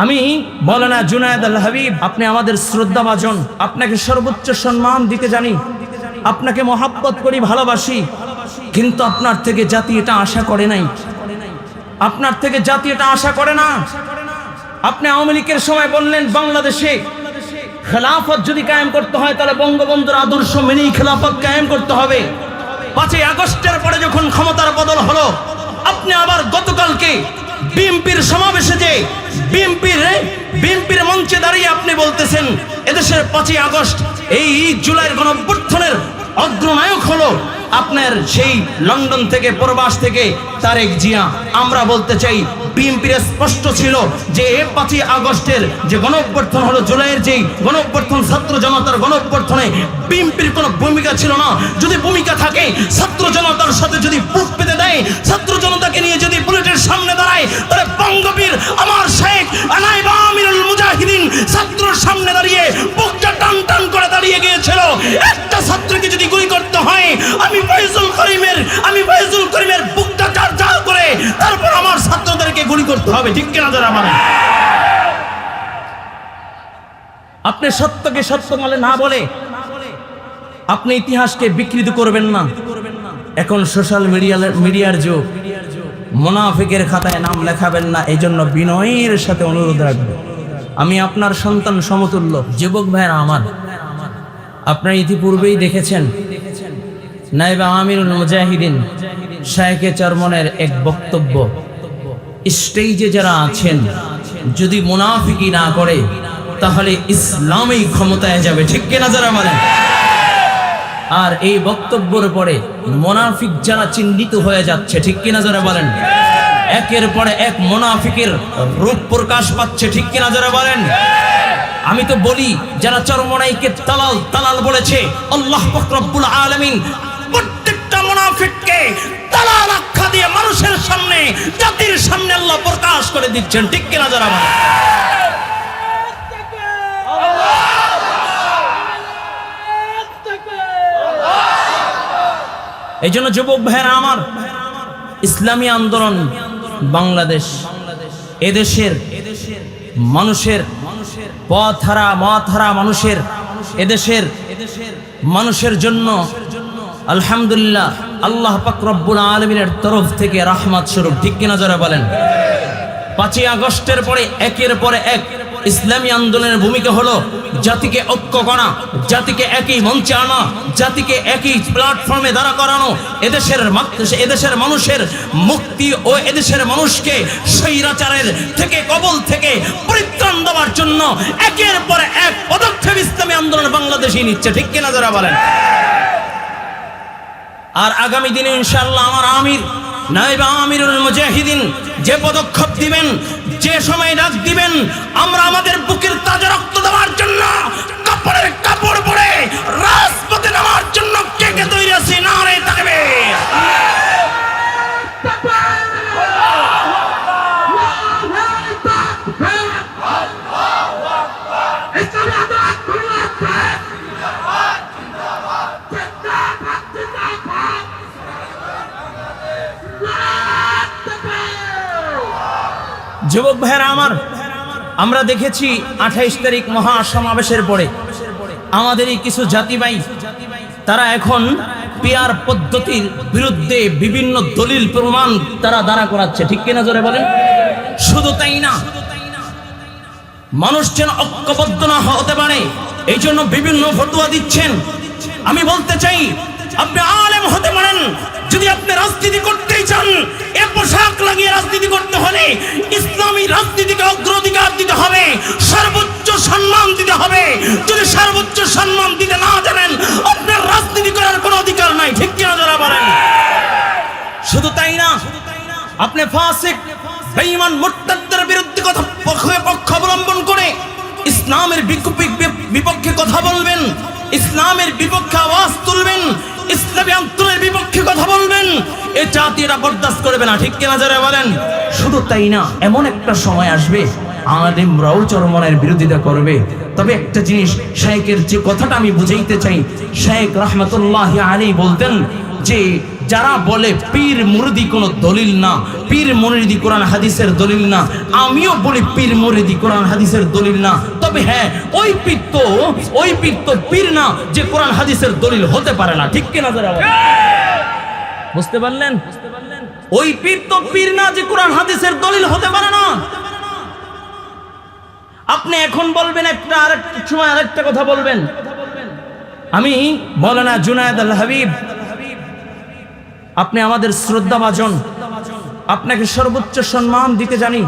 আমি মৌলানা জুনায়দ আল হাবিব, আপনি আমাদের শ্রদ্ধাভাজন, আপনাকে সর্বোচ্চ সম্মান দিতে জানি, আপনাকে মহাব্বত করি, ভালোবাসি, কিন্তু আপনার থেকে জাতি এটা আশা করে নাই। আপনার থেকে জাতি এটা আশা করে না। আপনি আওয়ামী লীগের সময় বললেন, বাংলাদেশে খেলাফত যদি কায়েম করতে হয়, তাহলে বঙ্গবন্ধুর আদর্শ মেনেই খেলাফত কায়েম করতে হবে। পাঁচই আগস্টের পরে যখন ক্ষমতার বদল হলো, আপনি আবার গতকালকে বিএনপির সমাবেশে যে বিএনপির বিএনপির মঞ্চে দাঁড়িয়ে আপনি বলতেছেন, এদেশের পাঁচই আগস্ট, এই জুলাইয়ের গণঅভ্যুত্থানের অগ্রনায়ক হলো আপনার সেই লন্ডন থেকে, প্রবাস থেকে তারেক জিয়া। আমরা বলতে চাই বিএনপির স্পষ্ট ছিল যে পাঁচই আগস্টের যে গণঅভ্যর্থন হলো জুলাইয়ের যেই গণঅভ্যর্থন ছাত্র জনতার গণঅভ্যর্থনে বিএনপির কোনো ভূমিকা ছিল না। যদি ভূমিকা থাকে, ছাত্র জনতার সাথে যদি বুক পেতে দেয়, ছাত্র জনতাকে নিয়ে যদি বুলেটের সামনে দাঁড়ায়, তাহলে বঙ্গবীর, আমার শেখ, আনাইবা মুজাহিদিন ছাত্রর সামনে দাঁড়িয়ে বুকটা টান টান করে দাঁড়িয়ে গিয়েছিল। একটা ছাত্রকে যদি গুলি করতে হয়, আমি ফয়জুল করিমের, আমি ফয়জুল করিমের বুকটা করে তারপর আমার ছাত্রদেরকে গুলি করতে হবে, ঠিক কিনা যারা মানে? আপনি সত্যকে সত্য বলে না বলে আপনি ইতিহাসকে বিকৃত করবেন না। এখন সোশ্যাল মিডিয়া মিডিয়ার যুগ। মোনাফিকের খাতায় নাম লেখাবেন না এই জন্য বিনয়ের সাথে অনুরোধ রাখব। আমি আপনার সন্তান সমতুল্য, যুবক ভাইয়েরা আমার। আপনারা ইতিপূর্বেই দেখেছেন নাইবা আমিরুল মুজাহিদিন শায়েকে চরমনের এক বক্তব্য। স্টেজে যারা আছেন, যদি মুনাফিকি না করে, তাহলে ইসলামই ক্ষমতায় যাবে। ঠিক কিনা যারা মানে আর এই বক্তব্যের পরে মোনাফিক যারা চিহ্নিত হয়ে যাচ্ছে, ঠিক কিনা যারা বলেন? একের পরে এক মোনাফিকের রূপ প্রকাশ পাচ্ছে, ঠিক কিনা যারা বলেন? আমি তো বলি, যারা চরমনাইকে তালাল তালাল বলেছে, আল্লাহ ফকরব্বুল আলামিন প্রত্যেকটা মুনাফিককে তালাল আখ্যা দিয়ে মানুষের সামনে, জাতির সামনে আল্লাহ প্রকাশ করে দিচ্ছেন। ঠিক কিনা যারা এই জন্য যুবক ভাইয়েরা আমার, ইসলামী আন্দোলন বাংলাদেশ এদেশের মানুষের পথ হারা মত হারা মানুষের এদেশের মানুষের জন্য আলহামদুলিল্লাহ আল্লাহ পাক রব্বুল আলমিনের তরফ থেকে রাহমাত স্বরূপ, ঠিক কিনা যারা বলেন? পাঁচই আগস্টের পরে একের পরে এক ইসলামী আন্দোলনের ভূমিকা হলো জাতিকে ঐক্য করা, জাতিকে একই মঞ্চে আনা, জাতিকে একই প্ল্যাটফর্মে দাঁড়া করানো, এদেশের এদেশের মানুষের মুক্তি ও এদেশের মানুষকে স্বৈরাচারের থেকে, কবল থেকে পরিত্রাণ দেওয়ার জন্য একের পর এক পদক্ষেপ ইসলামী আন্দোলন বাংলাদেশই নিচ্ছে, ঠিক কিনা যারা বলেন? আর আগামী দিনে ইনশাল্লাহ আমার আমির নাইবা আমিরুল মুজাহিদিন যে পদক্ষেপ দিবেন, যে সময় ডাক দিবেন, আমরা আমাদের বুকের তাজা রক্ত দেওয়ার জন্য কাপড়ের কাপড় পরে রাজপথে যুবক ভাইয়েরা আমার, আমরা দেখেছি আঠাইশ তারিখ মহা সমাবেশের পরে আমাদের এই কিছু জাতিবাই তারা এখন পিয়ার পদ্ধতির বিরুদ্ধে বিভিন্ন দলিল প্রমাণ তারা দাঁড়া করাচ্ছে। ঠিক কিনা জোরে বলেন? শুধু তাই না, মানুষ যেন ঐক্যবদ্ধ না হতে পারে, এই জন্য বিভিন্ন ফতুয়া দিচ্ছেন। আমি বলতে চাই, আপনি আলেম হতে পারেন যদি আপনি রাজনীতি করতেই চান, এ পোশাক লাগিয়ে রাজনীতি করতে হলে ইসলামী রাজনীতিকে অগ্রাধিকার দিতে হবে, সর্বোচ্চ সম্মান দিতে হবে। যদি সর্বোচ্চ সম্মান দিতে না জানেন, আপনার রাজনীতি করার কোনো অধিকার নাই, ঠিক কিনা যারা বলেন? শুধু তাই না, আপনি ফাসিক, বেঈমান মুরতাদদের বিরুদ্ধে কথা পক্ষে অবলম্বন করে ইসলামের বিপক্ষে কথা বলবেন, ইসলামের বিপক্ষে আওয়াজ তুলবেন ইসলামী আন্দোলনের বিপক্ষে কথা বলবেন, এ জাতি এটা বরদাস্ত করবে না, ঠিক কিনা যারা বলেন? শুধু তাই না, এমন একটা সময় আসবে আলিমরাও চরমনের বিরোধিতা করবে। তবে একটা জিনিস শেখের যে কথাটা আমি বুঝাইতে চাই শেখ রহমতুল্লাহ আলী বলতেন যে যারা বলে পীর মুরিদি কোনো দলিল না, পীর মুরিদি কোরআন হাদিসের দলিল না, আমিও বলি পীর মুরিদি কোরআন হাদিসের দলিল না। তবে হ্যাঁ ওই পীর তো, ওই পীর তো পীর না যে কোরআন হাদিসের দলিল হতে পারে না। ঠিক কিনা যারা? বুঝতে পারলেন? ওই পীর তো পীর না যে কোরআন হাদিসের দলিল হতে পারে না। আপনি এখন বলবেন একটা আরেকটা সময় আরেকটা কথা বলবেন। আমি মৌলানা জুনায়দ আল হাবিব আপনি আমাদের শ্রদ্ধাভাজন। আপনাকে সর্বোচ্চ সম্মান দিতে জানি।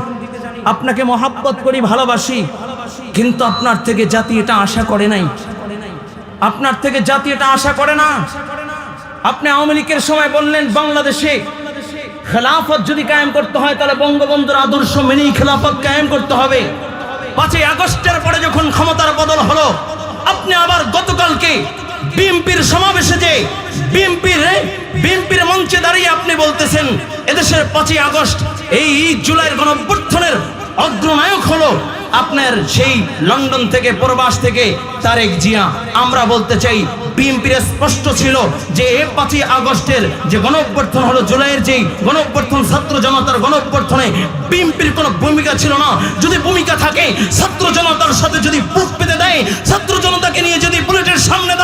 আপনাকে মহাব্বত করি, ভালোবাসি। কিন্তু আপনার থেকে জাতি এটা আশা করে নাই। আপনার থেকে জাতি এটা আশা করে না। আপনি আওয়ামী লীগের সময় বললেন, বাংলাদেশে খেলাফত যদি কায়েম করতে হয়, তাহলে বঙ্গবন্ধুর আদর্শ মেনেই খেলাফত কায়েম করতে হবে। পাঁচই আগস্টের পরে যখন ক্ষমতার বদল হলো, আপনি আবার গতকালকে বিএনপির সমাবেশে যে মঞ্চে দাঁড়িয়ে আপনি বলতেছেন, এদেশের পাঁচই আগস্ট, এই জুলাইয়ের গণঅভ্যুত্থানের অগ্রনায়ক হলো আপনার সেই লন্ডন থেকে, প্রবাস থেকে তারেক জিয়া। আমরা বলতে চাই, বিএনপির স্পষ্ট ছিল যে এ পাঁচই আগস্টের যে গণঅভ্যর্থন হলো, জুলাইয়ের যেই গণঅভ্যর্থন ছাত্র জনতার গণঅভ্যর্থনে বিএনপির কোনো ভূমিকা ছিল না। যদি ভূমিকা থাকে, ছাত্র জনতার সাথে যদি বুক পেতে দেয়, ছাত্র জনতাকে নিয়ে যদি বুলেটের সামনে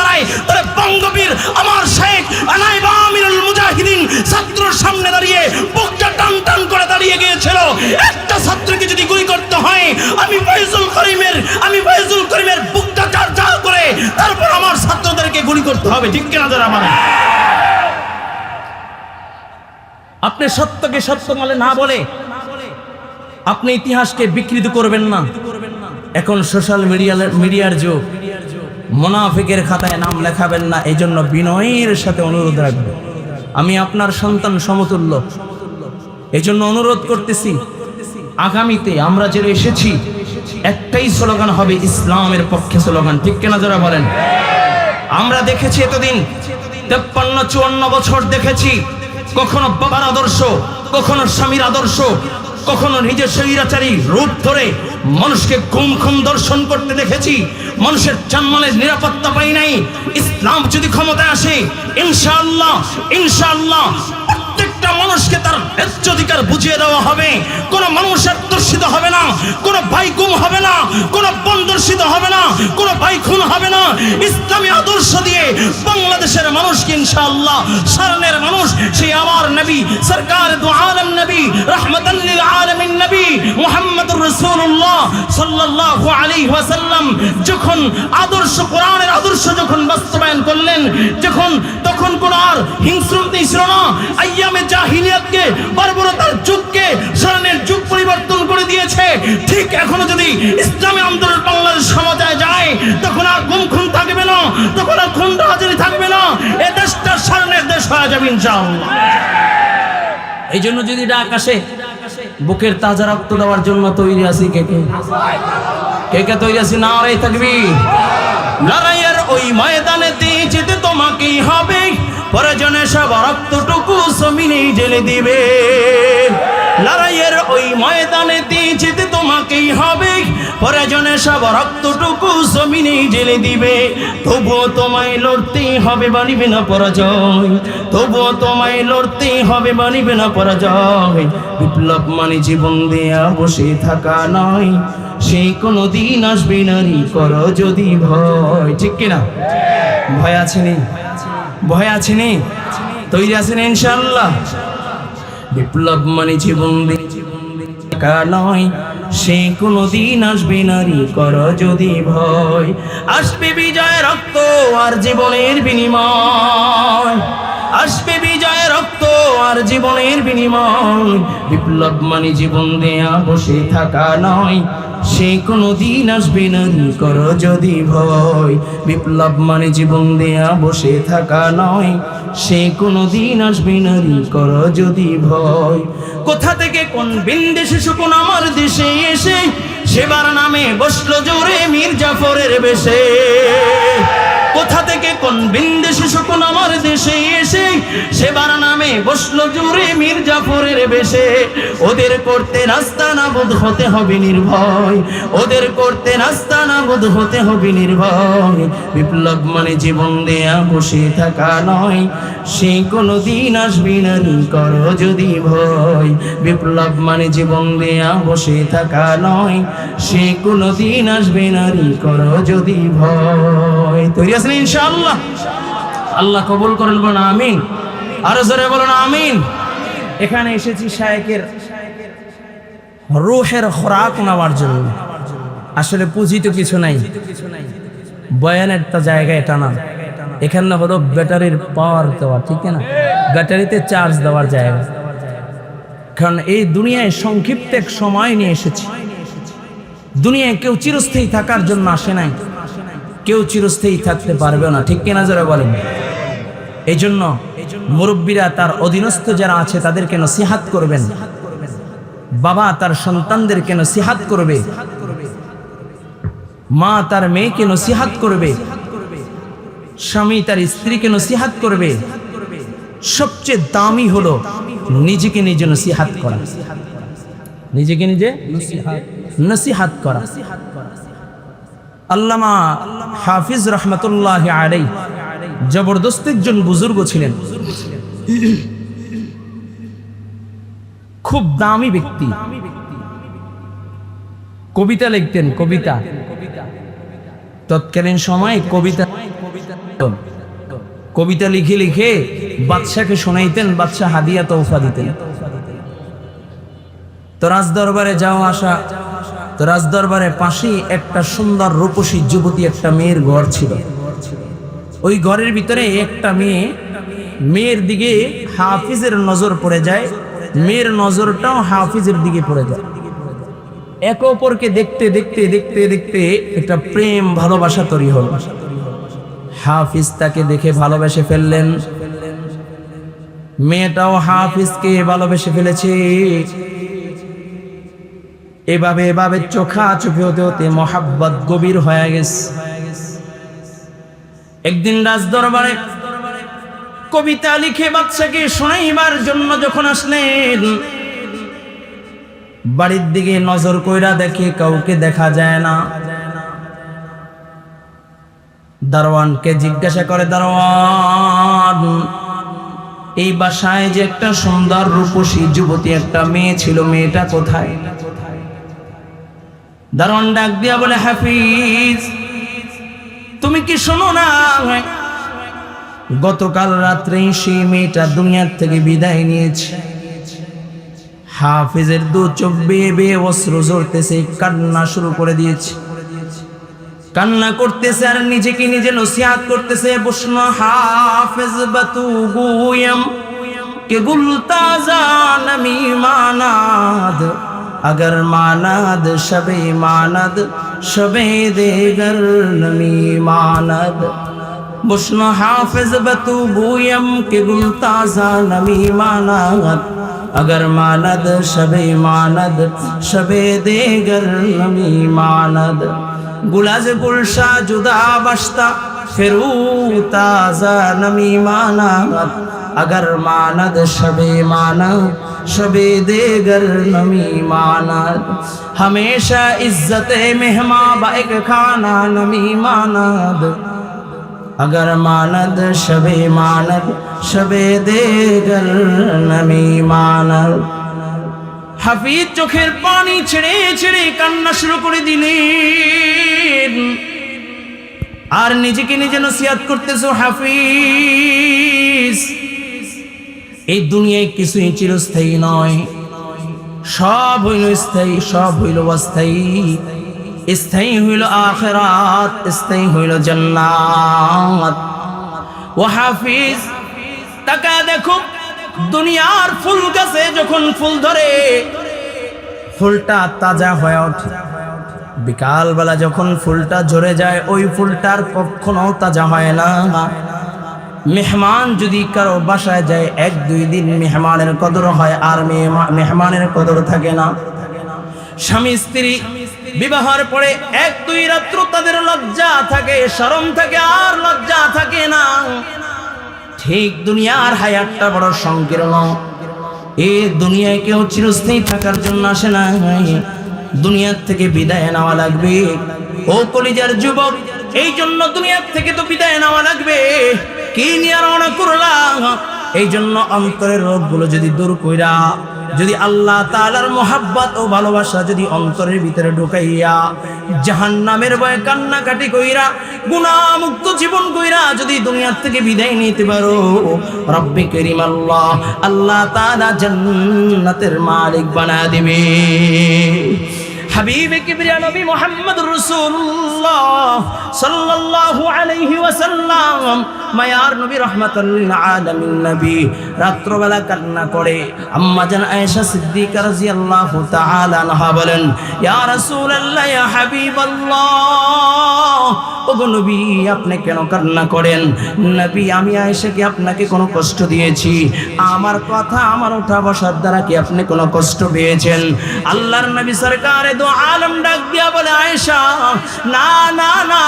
হবে, ঠিক যারা আমার আপনি সত্যকে সত্য বলে না বলে আপনি ইতিহাসকে বিকৃত করবেন না। এখন সোশ্যাল মিডিয়া মিডিয়ার যুগ। মোনাফিকের খাতায় নাম লেখাবেন না এই জন্য বিনয়ের সাথে অনুরোধ রাখবেন। আমি আপনার সন্তান সমতুল্য। এই জন্য অনুরোধ করতেছি, আগামীতে আমরা যে এসেছি, একটাই স্লোগান হবে ইসলামের পক্ষে স্লোগান। ঠিক কেনা যারা বলেন? আমরা দেখেছি এতদিন। তেপ্পান্ন, চুয়ান্ন বছর দেখেছি। কখনো বাবার আদর্শ, কখনো স্বামীর আদর্শ, কখনো নিজের শরীরাচারী রূপ ধরে মানুষকে ঘুম খুম দর্শন করতে দেখেছি। মানুষের জানমালের নিরাপত্তা পাই নাই। ইসলাম যদি ক্ষমতায় আসে ইনশাল্লাহ প্রত্যেকটা মানুষকে তার ন্যায্য অধিকার বুঝিয়ে দেওয়া হবে। কোনো মানুষের দর্শিত হবে না, কোনো ভাই গুম হবে না, কোনো বোন দর্শিত হবে না, কোনো ভাই খুন হবে না। ইসলামী আদর্শ দিয়ে বাংলাদেশের মানুষকে ইনশাআল্লাহ সারনের মানুষ, সেই আমার নবী, সরকার দু আলম নবী, রহমতাল লিল আলামিন নবী মুহাম্মদুর রাসূলুল্লাহ সাল্লাল্লাহু আলাইহি ওয়াসাল্লাম যখন আদর্শ কোরআনের আদর্শ যখন বাস্তবায়ন করলেন, যখন, তখন কোন আর হিংস্রতা ছিল না। আইয়ামে জাহিলিয়াতকে বর্বরতার যুগকে যুগ পরিবর্তন করে দিয়েছে। ঠিক এখনও যদি ইসলামী আন্দোলন বাংলাদেশ যায়, তখন আর গুম খুন থাকবে না, তখন আর খুন হাজারি থাকবে না। এ দেশটা সারনের দেশ হয়ে যাবে এই জন্য যদি ডাক আসে, বুকের তাজা রক্ত দেওয়ার জন্য তৈরি আছি কে কে? কে কে তৈরি আছি? না রে থাকবি লড়াইয়ের ওই ময়দানে যেতে তোমাকেই হবে। প্রয়োজনে সব রক্তটুকু জমিনেই জেলে দিবে। লড়াইয়ের ওই ময়দানে যেতে তোমাকেই হবে। প্রয়োজনে সব রক্তটুকু জমিনেই জেলে দিবে। তবুও তোমায় লড়তেই হবে বানিবে না পরাজয়। তবুও তোমায় লড়তেই হবে বানিবে না পরাজয়। বিপ্লব মানে জীবন দেয়া, বসে থাকা নয়। সেই কোনো দিন আসবে নারী করো যদি ভয়। ঠিক কিনা? ভয় আছে নি? ভয় আছে নি? তৈরি আছেন ইনশাল্লাহ বিপ্লব মানে জীবন নয়। সে কোনো দিন আসবে নারী কর যদি ভয়। আসবে বিজয় রক্ত আর জীবনের বিনিময়। আসবে বিজয় রক্ত আর জীবনের বিনিময়। বিপ্লব মানে জীবন দেয়া, বসে থাকা নয়। সে কোনো দিন আসবে নারী কর যদি ভয়। বিপ্লব মানে জীবন দেয়া, বসে থাকা নয়। সে কোনো দিন আসবে নারী কর যদি ভয়। কোথা থেকে কোন বিন্দেশে শকুন আমার দেশে এসে, সেবার নামে বসল জোরে মীর জাফরের বেশে। কোথা থেকে কোন বিন্দেশে যখন আমার দেশে এসে সেবার নামে বসল জুড়ে মীর জাফরের বেশে, ওদের করতে রাস্তা নাবুদ হতে হবে নির্ভয়, ওদের করতে রাস্তা নাবুদ হতে হবে নির্ভয়। বিপ্লব মানে জীবন দেয়া, বসে থাকা নয়, সে কোনো দিন আসবি না করো যদি ভয়। বিপ্লব মানে জীবন দেয়া, বসে থাকা নয়, সে কোনো দিন আসবে না নি করো যদি ভয়। তৈরি আছেন ইনশাআল্লাহ? আল্লাহ কবুল করেন বলুন আমিন। আরও জোরে বলুন আমিন। এখানে এসেছি শায়েকের রুহের খোরাক নেওয়ার জন্য। আসলে পুঁজি তো কিছু নাই। বয়ানের তো জায়গা এটা না এখানে হলো ব্যাটারির পাওয়ার দেওয়া, ঠিক না? ব্যাটারিতে চার্জ দেওয়ার জায়গা। কারণ এই দুনিয়ায় সংক্ষিপ্ত এক সময় নিয়ে এসেছি। দুনিয়ায় কেউ চিরস্থায়ী থাকার জন্য আসে নাই। কেউ চিরস্থায়ী থাকতে পারবে না, ঠিক কিনা যারা বলেন? এই জন্য মুরব্বীরা তার অধীনস্থ যারা আছে তাদেরকে নসিহাত করবেন। বাবা তার সন্তানদেরকে নসিহাত করবে। মা তার মেয়েকে নসিহাত করবে। স্বামী তার স্ত্রীকে নসিহাত করবে। সবচেয়ে দামি হলো নিজেকে নিজে নসিহাত করা। নিজেকে নিজে নসিহাত করা। আল্লামা হাফিজ রহমতুল্লাহ আলাই জবরদস্ত একজন বুজুর্গ ছিলেন। খুব দামি ব্যক্তি। কবিতা লিখতেন, কবিতা। তৎকালীন সময় কবিতা কবিতা লিখে লিখে বাদশাকে শোনাইতেন, বাদশাহ হাদিয়া তৌফা দিতেন। তো রাজ দরবারে যাওয়া আসা, তো রাজ দরবারে পাশেই একটা সুন্দর রূপসী যুবতী, একটা মেয়ের ঘর ছিল। ওই ঘরের ভিতরে একটা মেয়ে, মেয়ের দিকে হাফিজের নজর পড়ে যায়, মেয়ের নজরটাও হাফিজের দিকে পড়ে যায়। একে অপরকে দেখতে দেখতে দেখতে দেখতে একটা প্রেম, ভালোবাসা তৈরি হল। হাফিজ তাকে দেখে ভালোবেসে ফেললেন। মেয়েটাও হাফিজকে ভালোবেসে ফেলেছে। এভাবে এভাবে চোখা চোখে হতে হতে মহাব্বত গভীর হয়ে গেছে। একদিন রাজ দরবারে কবিতা লিখে বাচ্চাকে শোনাইবার জন্য যখন আসলেন, বাড়ির দিকে নজর কইরা দেখে কাউকে দেখা যায় না। দারোয়ানকে জিজ্ঞাসা করে, দারোয়ান, এই বাসায় যে একটা সুন্দর রূপসী যুবতী, একটা মেয়ে ছিল, মেয়েটা কোথায়? দারোয়ান ডাক দিয়া বলে, হাফিজ তুমি কি শোনো না? গতকাল রাত্রে সেই মেয়েটা দুনিয়ার থেকে বিদায় নিয়েছে। হাফিজের দু চোখ বেয়ে বেয়ে অস্ত্র ঝরতেছে, কান্না শুরু করে দিয়েছে। কান্না করতেছে আর নিজেকে নিজে নসিহাত করতেছে বসন হাফেজ বাতু গুয়ম, কে গুলতা জানমি মানাদ? اگر ماند شبی ماند شبی دیگر نمی ماند بشن حافظ بتو بویم که گل تازا نمی ماند اگر ماند شبی ماند شبی دیگر نمی ماند گلاز گلشا جدا بشتا فرو تازا نمی ماند اگر ماند شب ماند شب دیگر نمی ماند ہمیشہ عزت مہما با ایک کھانا نمی ماند اگر ماند شب ماند شب دیگر نمی মানার হাফিজ চোখের পানি ছেড়ে ছেড়ে কান্না শুরু করে দিলেন আর নিজেকে নিজে নসিহাত করতেছো হাফিজ এই দুনিয়ায় কিছুই চিরস্থায়ী নয়। সব হইল স্থায়ী, সব হইল অস্থায়ী। স্থায়ী হইল আখেরাত, স্থায়ী হইল জান্নাত। ও হাফিজ টাকা দেখো, দুনিয়ার ফুল গাছে যখন ফুল ধরে, ফুলটা তাজা হয়ে ওঠে। বিকালবেলা যখন ফুলটা ঝরে যায়, ওই ফুলটার কখনো তাজা হয় না। মেহমান যদি কারও বাসায় যায়, এক, দুই দিন মেহমানের কদর হয়, আর মেহমানের কদর থাকে না। স্বামী, স্ত্রী বিবাহের পরে এক, দুই রাত্র তাদের লজ্জা থাকে, শরম থাকে, আর লজ্জা থাকে না। ঠিক দুনিয়ার হায়াতটা বড় সংকীর্ণ। এ দুনিয়ায় কেউ চিরস্থায়ী থাকার জন্য আসে না দুনিয়ার থেকে বিদায় নেওয়া লাগবে। ও কলিজার যুবক, এই জন্য দুনিয়ার থেকে তো বিদায় নেওয়া লাগবে। কি নিয়ে রওনা করলাম? এই জন্য অন্তরের রোগগুলো যদি দূর কইরা, যদি আল্লাহ তাআলার মোহাব্বত ও ভালোবাসা যদি অন্তরের ভিতরে ঢুকাইয়া জাহান নামের ভয়ে কান্নাকাটি কইরা, গুণামুক্ত জীবন কইরা যদি দুনিয়ার থেকে বিদায় নিতে পারো, রব্বি করিম আল্লাহ আল্লাহ তাআলা জান্নাতের মালিক বানা দিবে। হাবিব কিবরিয়া নবী মুহাম্মদ রাসূলুল্লাহ সাল্লাল্লাহু আলাইহি ওয়াসাল্লাম মায়ার নবী রাহমাতাল আলামিন নবী, রাত্রবেলা কান্না করে। আম্মা জান আয়েশা সিদ্দিকা রাদিয়াল্লাহু তাআলা আনহা বলেন, ইয়া রাসূলুল্লাহ, ইয়া হাবিবাল্লাহ, ওগো নবী, আপনি কেন কান্না করেন? নবী, আমি আয়েশাকে আপনাকে কোনো কষ্ট দিয়েছি। আমার কথা, আমার ওঠা বসার দ্বারা কি আপনি কোনো কষ্ট পেয়েছেন? আল্লাহর নবী সরকারে দো আলম ডাক দিয়া বলে, আয়েশা, না না না,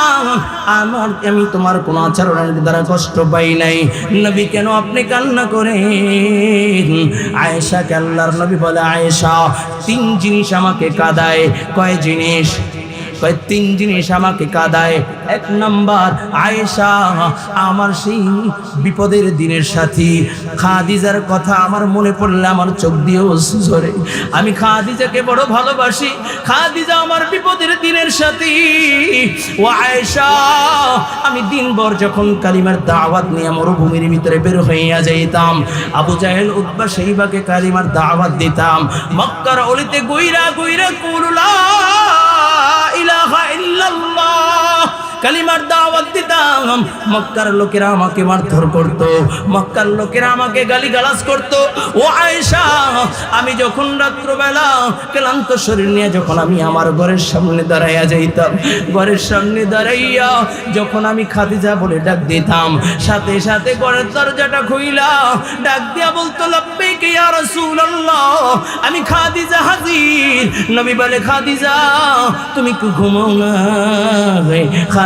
আমার, আমি তোমার কোনো আচরণের দ্বারা কষ্ট পাই নাই। নবী কেন আপনি কান্না করেন? আয়েশাকে আল্লাহর নবী বলে, আয়েশা, তিন জিনিস আমাকে কাদায়। কয় জিনিস? কয়, তিন জিনিস আমাকে কাদায়। এক নাম্বার, আয়েশা, আমার সেই বিপদের দিনের সাথী। খাদিজার কথা আমার মনে পড়লে আমার চোখ দিয়েও ঝরে। আমি খাদিজাকে বড় ভালোবাসি। খাদিজা আমার বিপদের দিনের সাথী। ও আয়েশা, আমি দিনভর যখন কালিমার দাওয়াত নিয়ে মরুভূমির ভিতরে বের হইয়া যাইতাম, আবু জাহেল উদ্বা সেইবাকে কালিমার দাওয়াত দিতাম। মক্কার অলিতে গুইরা গুইরা কুরুলা ইলাহা ইল্লাল্লাহ। কালিমার দাওয়াত দিতাম। মক্কার লোকেরা আমাকে মারধর করত, মক্কার লোকেরা আমাকে গালিগালাজ করত। ও আয়েশা, আমি যখন রাত্রবেলা ক্লান্ত শরীর নিয়ে যখন আমি আমার ঘরের সামনে দাঁড়াইয়া যাইতাম, ঘরের সামনে দাঁড়াইয়া যখন আমি খাদিজা বলে ডাক দিতাম, সাথে সাথে ঘরের দরজাটা খুইলা, ডাক দিয়া বলতো, লাব্বাইক ইয়া রাসূলুল্লাহ আমি খাদিজা হাজির। নবী বলে, খাদিজা, তুমি কি ঘুমাও না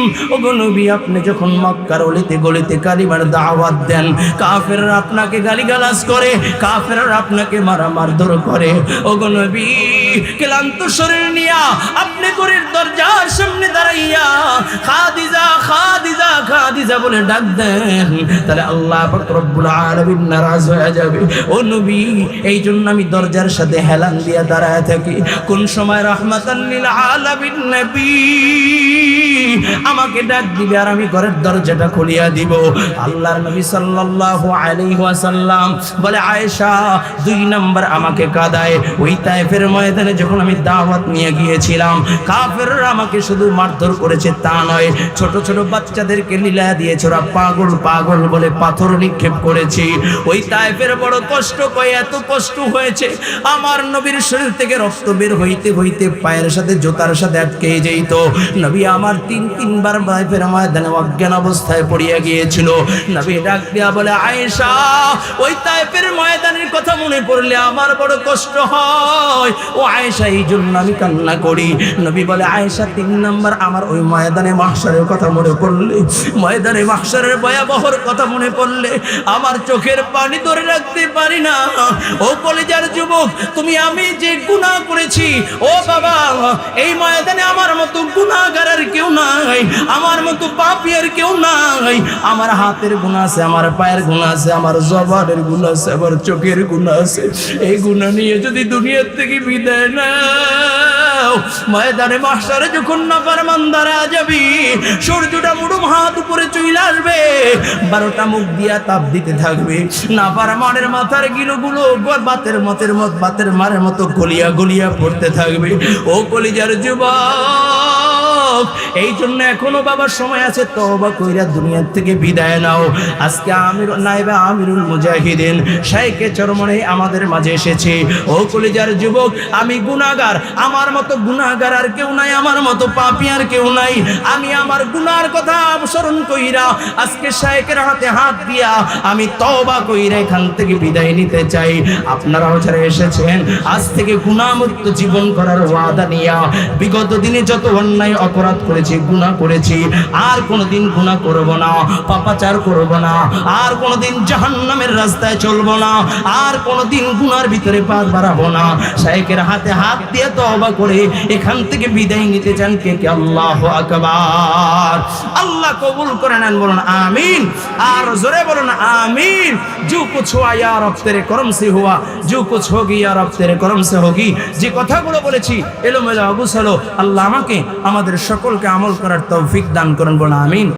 এতিম নবী, আপনি যখন মক্কার অলিতে গলিতে কালিমার দাওয়াত দেন, কাফেররা আপনাকে গালিগালাজ করে, কাফেররা আপনাকে মারা মারধর করে। ও নবী, ক্লান্ত শরীর নিয়া আপনি ঘরের দরজার সামনে দাঁড়াইয়া খাদিজা খাদিজা খাদিজা বলে ডাক দেন। তাহলে আল্লাহ পাক রব্বুল আলামিন নারাজ হয়ে যাবে। ও নবী এই জন্য আমি দরজার সাথে হেলান দিয়া দাঁড়ায় থাকি। কোন সময় রহমাতান লিল আলামিন নবী। আমাকে ডাক দিবে আর আমি ঘরের দরজাটা খুলিয়া দিব। আল্লাহর নবী সাল্লাল্লাহু আলাইহি ওয়াসাল্লাম বলে, আয়েশা, দুই নাম্বার আমাকে কাদায়। ওই তায়েফের ময়দানে যখন আমি দাওয়াত নিয়ে গিয়েছিলাম, কাফেররা আমাকে শুধু মারধর করেছে তা নয়, ছোট ছোট বাচ্চাদেরকে লীলা দিয়েছে। ওরা পাগল পাগল বলে পাথর নিক্ষেপ করেছি। ওই তায়েফের বড় কষ্ট কয়, এত কষ্ট হয়েছে। আমার নবীর শরীর থেকে রক্ত বের হইতে হইতে পায়ের সাথে জোতার সাথে আটকে যেত। নবী আমার তিন তিন তিনবার বাইফের ময়দানে অজ্ঞান অবস্থায় পড়িয়া গিয়েছিল। নবী ডাক দিয়া বলে, আয়েশা, ওই তাইফের ময়দানের কথা মনে পড়লে আমার বড় কষ্ট হয়। ও আয়েশা, এই জন্য আমি কান্না করি। নবী বলে, আয়েশা, তিন নাম্বার, আমার ওই ময়দানে মাহসারের কথা মনে পড়লে, ময়দানে মাহসারের ভয়াবহর কথা মনে পড়লে আমার চোখের পানি ধরে রাখতে পারি না। ও কলেজার যুবক, তুমি আমি যে গুনাহ করেছি, ও বাবা, এই ময়দানে আমার মতো গুনাহগারের কেউ নাই। আমার মতো পাপিয়ার কেউ নাই। আমার হাতের গুণ আছে, আমার পায়ের গুণ আছে, আমার জবানের গুণ আছে, আমার চোখের গুণ আছে। এই গুণ নিয়ে যদি দুনিয়ার থেকে বিদায় নাও, ময়দানে মাস্টারে যখন না পারে মান্দারা যাবি, সূর্যটা মুড়ুম হাত উপরে চলে আসবে, বারোটা মুখ দিয়া তাপ দিতে থাকবে। না পারা মানের মাথার গিলোগুলো বাতের মতের মত বাতের মারের মতো গলিয়া গলিয়া পড়তে থাকবে। ও কলিজার যুবা যুবক এই জন্য এখনও বাবার সময় আছে, তওবা কইরা দুনিয়ার থেকে বিদায় নাও। আজকে আমির নাইবা আমিরুল মুজাহিদিন শাইকে চরমনে আমাদের মাঝে এসেছে। ও কলিজার যুবক, আমি গুনাহগার। আমার মতো গুনাহগার আর কেউ নাই, আমার মতো পাপী আর কেউ নাই। আমি আমার গুনার কথা স্মরণ কইরা আজকে শাইকের হাতে হাত দিয়া আমি তওবা কইরা এখান থেকে বিদায় নিতে চাই। আপনারাও যারা এসেছেন, আজ থেকে গুণামুক্ত জীবন করার ওয়াদা নিয়া। বিগত দিনে যত অন্যায় অপরাধ অপরাধ করেছি গুণা করেছি, আর কোনোদিন গুণা করব না, পাপাচার করব না, আর কোনোদিন জাহান্নামের রাস্তায় চলব না, আর কোনোদিন গুনার ভিতরে পা বাড়াবো না। শাইকের হাতে হাত দিয়ে তো অবা করে এখান থেকে বিদায় নিতে চান কে কে? আল্লাহ আকবার। আল্লাহ কবুল করে নেন, বলুন আমিন। আর জোরে বলুন আমিন। জু কুছ হুয়া ইয়া রব, তেরে করম সে হুয়া। জু কুছ হোগি ইয়া রব, তেরে করম সে হোগি। যে কথাগুলো বলেছি, এলোমেলো অগুসলো আল্লাহ আমাকে আমাদের সকলকে আমল করার তৌফিক দান করেন বলে আমিন।